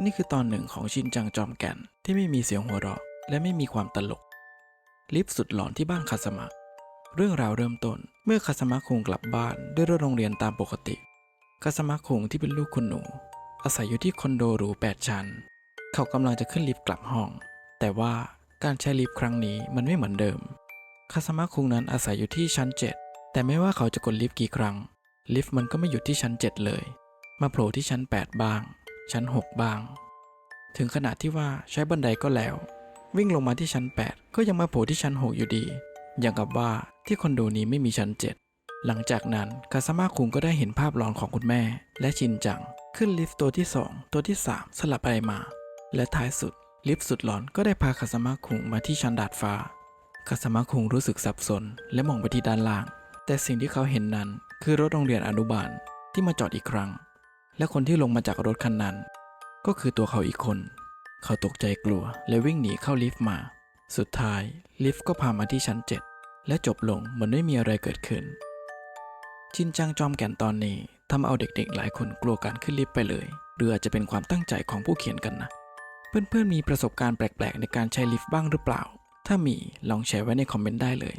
นี่คือตอนหนึ่งของชินจังจอมแก่นที่ไม่มีเสียงหัวเราะ และไม่มีความตลก ลิฟต์สุดหลอนที่บ้านคาสมะ เรื่องราวเริ่มต้น เมื่อคาสมะคุงกลับบ้านด้วยรถโรงเรียนตามปกติคาสมะคุงที่เป็นลูกคุณหนู อาศัยอยู่ที่คอนโดหรู8ชั้น เขากำลังจะขึ้นลิฟต์กลับห้อง แต่ว่าการใช้ลิฟต์ครั้งนี้มันไม่เหมือนเดิมคาสมะคุงนั้นอาศัยอยู่ที่ชั้น 7 แต่ไม่ว่าเขาจะกดลิฟต์กี่ครั้ง ลิฟต์มันก็ไม่หยุดที่ชั้น 7 เลย มาโผล่ที่ชั้น 8 บ้าง ชั้น 6 บ้าง ถึงขนาดที่ว่าใช้บันไดก็แล้ว วิ่งลงมาที่ชั้น 8 ก็ยังมาโผล่ที่ชั้น 6 อยู่ดี อย่างกับว่าที่คอนโดนี้ไม่มีชั้น 7 หลังจากนั้นคาสมาคุงก็ได้เห็นภาพหลอนของคุณแม่ และชินจัง ขึ้นลิฟต์ตัวที่ 2 ตัวที่ 3 สลับไปมา และท้ายสุด ลิฟต์สุดหลอนก็ได้พาคาสมาคุงมาที่ชั้นดาดฟ้าคาสมาคุงรู้สึกสับสน และมองไปที่ด้านล่าง แต่สิ่งที่เขาเห็นนั้นคือรถโรงเรียนอนุบาลที่มาจอดอีกครั้ง และคนที่ลงมาจากรถคันนั้น ก็คือตัวเขาอีกคน เขาตกใจกลัว และวิ่งหนีเข้าลิฟต์มา สุดท้ายลิฟต์ก็พามาที่ชั้น 7 และจบลงเหมือนไม่มีอะไรเกิดขึ้น ชินจังจอมแก่นตอนนี้ทำเอาเด็กๆ หลายคนกลัวการขึ้นลิฟต์ไปเลย หรืออาจจะเป็นความตั้งใจของผู้เขียนกันนะ เพื่อนๆมีประสบการณ์แปลกๆ ในการใช้ลิฟต์บ้างหรือเปล่า ถ้ามีลองแชร์ไว้ในคอมเมนต์ได้เลย